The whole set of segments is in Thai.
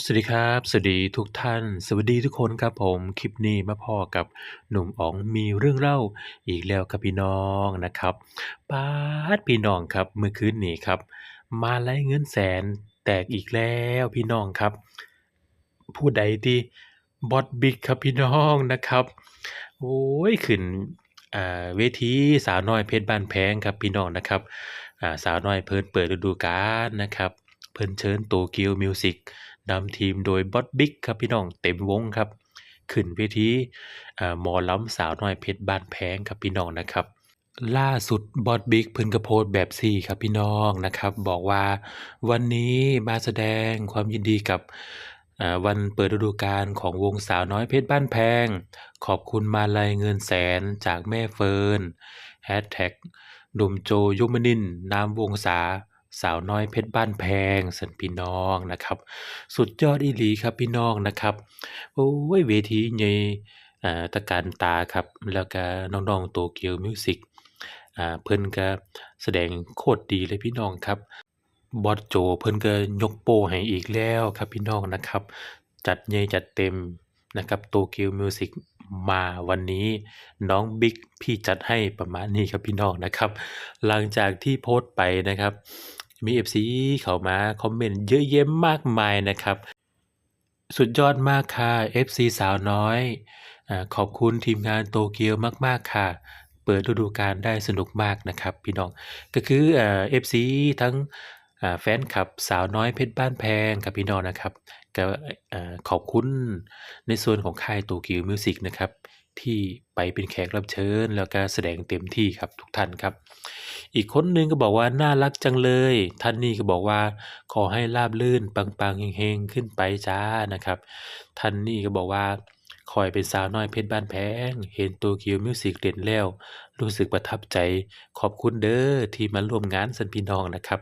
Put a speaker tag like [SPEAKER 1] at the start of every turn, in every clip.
[SPEAKER 1] สวัสดีครับ สวัสดีทุกท่าน สวัสดีทุกคนครับผม คลิปนี้มาพ้อกับหนุ่มอ๋องมีเรื่องเล่าอีกแล้วครับพี่น้องนะครับป๊าดพี่น้องครับเมื่อคืนนี้ครับ มาไลัยเงินแสนแตกอีกแล้วพี่น้องครับ ผู้ใดติบอสบิ๊กครับพี่น้องนะครับ โอ้ยขึ้นอ่าเวทีสาวน้อยเพชรบ้านแพงครับพี่น้องนะครับอ่าสาวน้อยเพิ่นเปิดฤดูกาลนะครับ เพิ่นเชิญ Tokyo Music นำทีมโดยบอสบิ๊กครับพี่น้องเต็มวงครับ ขึ้นเวทีอ่าหมอลำสาวน้อยเพชรบ้านแพงครับพี่น้องนะครับ ล่าสุดบอสบิ๊กพิ่นก็โพสต์แบบซี่ครับพี่น้องนะครับ บอกว่าวันนี้มาแสดงความยินดีกับวันเปิดฤดูกาลของวงสาวน้อยเพชรบ้านแพง ขอบคุณมาลัยเงินแสนจากแม่เฟิร์นหนุ่มโจยมนินนามวงศา สาวน้อยเพชรบ้านแพงซั้นพี่น้องนะครับ สุดยอดอีหลีครับพี่น้องนะครับโอ้ยเวทีใหญ่อ่าตะการตาครับแล้วก็น้องๆ Tokyo Music อ่าเพิ่นก็แสดงโคตรดีเลยพี่น้องครับบอสโจเพิ่นก็ยกโป้ให้อีกแล้วครับพี่น้องนะครับ จัดใหญ่จัดเต็มนะครับ Tokyo Music มาวันนี้น้องบิ๊กพี่จัดให้ประมาณนี้ครับพี่น้องนะครับ หลังจากที่โพสต์ไปนะครับ มี FC เข้ามาคอมเมนต์เยอะแยะมากมายนะครับ สุดยอดมากค่ะ FC สาวน้อยอ่าขอบคุณทีมงาน Tokyo มาก ๆ ค่ะ เปิดฤดูกาลได้สนุกมากนะครับ พี่น้อง ก็คือเอ่า FC ทั้งแฟนคลับสาวน้อยเพชรบ้านแพงครับพี่น้องนะครับก็ขอบคุณในส่วนของค่าย Tokyo Music นะครับที่ไปเป็นแขกรับเชิญแล้วก็แสดงเต็มที่ครับทุกท่านครับ อีกคนหนึ่งก็บอกว่าน่ารักจังเลย ท่านนี้ก็บอกว่า ขอให้ราบรื่นปังๆเฮงๆขึ้นไปจ้านะครับ ท่านนี้ก็บอกว่าข้อยเป็นสาวน้อยเพชรบ้านแพง เห็น Tokyo Music เล่นแล้ว รู้สึกประทับใจ ขอบคุณเด้อที่มาร่วมงานซั้นพี่น้องนะครับ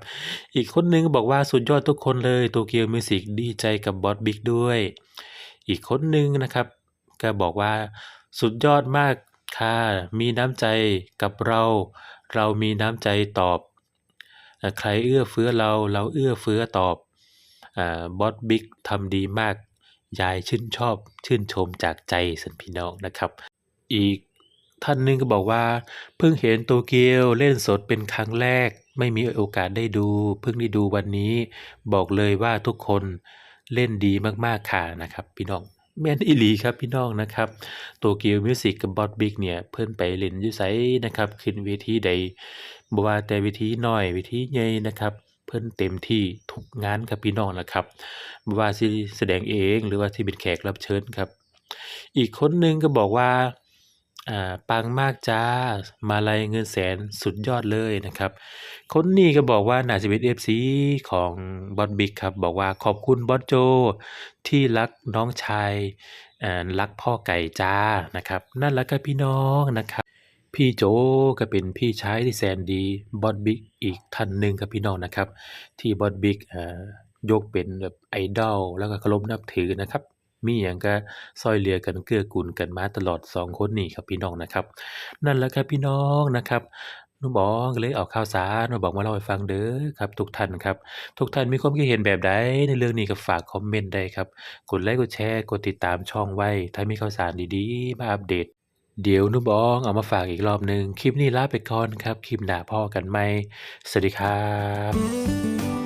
[SPEAKER 1] อีกคนหนึ่งบอกว่าสุดยอดทุกคนเลย Tokyo Music ดีใจกับบอสบิ๊กด้วย อีกคนหนึ่งนะครับ ก็บอกว่าสุดยอดมาก ค่ะมีน้ำใจกับเรา เรามีน้ำใจตอบ ใครเอื้อเฟื้อเราเราเอื้อเฟื้อตอบอ่าบอสบิ๊กทำดีมาก ยายชื่นชอบชื่นชมจากใจซั้นพี่น้องนะครับ อีกท่านหนึ่งก็บอกว่า เพิ่งเห็น Tokyo เล่นสดเป็นครั้งแรก ไม่มีโอกาสได้ดู เพิ่งได้ดูวันนี้ บอกเลยว่าทุกคนเล่นดีมากๆค่ะนะครับ พี่น้อง แม่นอีหลีครับพี่น้องนะครับโตเกียวมิวสิกกับบอสบิ๊กเนี่ยเพิ่นไปเล่นอยู่ไสนะครับ ขึ้นเวทีใดบ่ว่าแต่เวทีน้อยเวทีใหญ่นะครับเพิ่นเต็มที่ทุกงานครับพี่น้องนะครับบ่ว่าสิแสดงเองหรือว่าที่เป็นแขกรับเชิญครับ อีกคนหนึ่งก็บอกว่า ปังมากจ้า มาลัยเงินแสนสุดยอดเลยนะครับ คนนี้ก็บอกว่าน่าจะเป็น FC ของบอสบิ๊กครับ บอกว่าขอบคุณบอสโจที่รักน้องชายอ่ารักพ่อไก่จ้านะครับ นั่นละครับพี่น้องนะครับ พี่โจก็เป็นพี่ชายที่แสนดีบอสบิ๊กอีกท่านหนึ่งครับพี่น้องนะครับ ที่บอสบิ๊กอ่ายกเป็นแบบไอดอลแล้วก็เคารพนับถือนะครับ มีหยังก็ช่วยเหลือกันเกื้อกูลกันมาตลอด2คนนี้ครับพี่น้องนะครับ นั่นแหละครับพี่น้องนะครับนุ่มอ๋องก็เลยเอาข่าวสารมาบอกมาเล่าให้ฟังเด้อครับทุกท่านครับ ทุกท่านมีความคิดเห็นแบบใดในเรื่องนี้ก็ฝากคอมเมนต์ได้ครับ กดไลก์กดแชร์กดติดตามช่องไว้ ถ้ามีข่าวสารดีๆ มาอัปเดต เดี๋ยวนุ่มอ๋องเอามาฝากอีกรอบหนึ่งคลิปนี้ลาไปก่อนครับ คลิปหน้าพ้อกันใหม่สวัสดีครับ